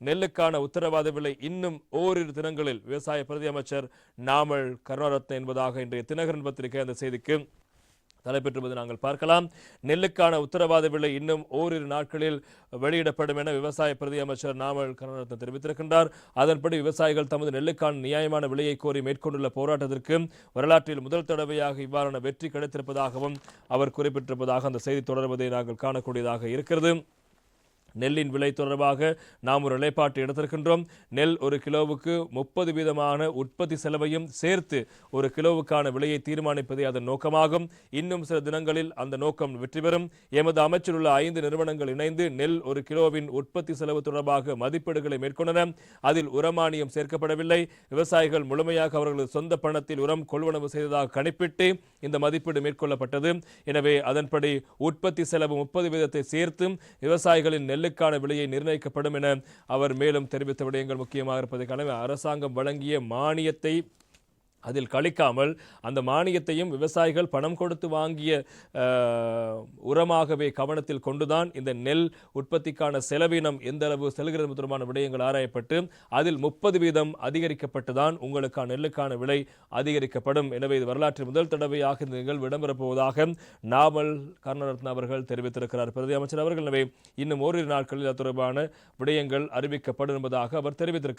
நெல்லுக்கான உத்தரவாத விலை இன்னும் ஓரிரு தினங்களில் விவசாய பிரதி அமைச்சர் நாமல் கருணாரத்ன என்பதாக இன்றைய தினகரன் பத்திரிகை அந்த செய்திக்கு தலைப்பெற்றுவது நாங்கள் பார்க்கலாம். நெல்லுக்கான உத்தரவாத விலை இன்னும் ஓரிரு நாட்களில் வெளியிடப்படும் என விவசாய பிரதி அமைச்சர் நாமல் கருணாரத்ன தெரிவித்திருக்கின்றார். அதன்படி விவசாயிகள் தமது நெல்லுக்கான நியாயமான விலையை கோரி மேற்கொண்டுள்ள போராட்டத்திற்கு வரலாற்றில் முதல் தடவையாக இவ்வாறான வெற்றி கிடைத்திருப்பதாகவும் அவர் குறிப்பிட்டிருப்பதாக அந்த செய்தி தொடர்வதை நாங்கள் காணக்கூடியதாக இருக்கிறது. நெல்லின் விலை தொடர்பாக நாம் ஒரு நிலைப்பாட்டை எடுத்திருக்கின்றோம். நெல் ஒரு கிலோவுக்கு முப்பது வீதமான உற்பத்தி செலவையும் சேர்த்து ஒரு கிலோவுக்கான விலையை தீர்மானிப்பதே அதன் நோக்கமாகும். இன்னும் சில தினங்களில் அந்த நோக்கம் வெற்றி பெறும் எமது அமைச்சர் உள்ள ஐந்து நிறுவனங்கள் இணைந்து நெல் ஒரு கிலோவின் உற்பத்தி செலவு தொடர்பாக மதிப்பீடுகளை மேற்கொண்டன. அதில் உரமானியம் சேர்க்கப்படவில்லை. விவசாயிகள் முழுமையாக அவர்களது சொந்த பணத்தில் உரம் கொள்வனவு செய்ததாக கணிப்பிட்டு இந்த மதிப்பீடு மேற்கொள்ளப்பட்டது. எனவே அதன்படி உற்பத்தி செலவு முப்பது வீதத்தை சேர்த்தும் விவசாயிகளின் நெல்லுக்கான விலையை நிர்ணயிக்கப்படும் என அவர் மேலும் தெரிவித்த விடயங்கள் முக்கியமாக இருப்பதை காண அரசாங்கம் வழங்கிய மானியத்தை அதில் கழிக்காமல் அந்த மானியத்தையும் விவசாயிகள் பணம் கொடுத்து வாங்கிய உரமாகவே கவனத்தில் கொண்டுதான் இந்த நெல் உற்பத்திக்கான செலவினம் எந்த அளவு செல்கிறது தொடர்பான விடயங்கள் ஆராயப்பட்டு அதில் முப்பது வீதம் அதிகரிக்கப்பட்டுதான் உங்களுக்கான நெல்லுக்கான விலை அதிகரிக்கப்படும். எனவே இது வரலாற்றில் முதல் தடவையாக இந்த நிகழ்வு இடம்பெறப்போவதாக நாவல் நாமல் அவர்கள் தெரிவித்திருக்கிறார். பிரதி அமைச்சர் அவர்கள் எனவே இன்னும் ஓரிரு நாட்களில் அது தொடர்பான விடயங்கள் அறிவிக்கப்படும் என்பதாக அவர் தெரிவித்திருக்கிறார்.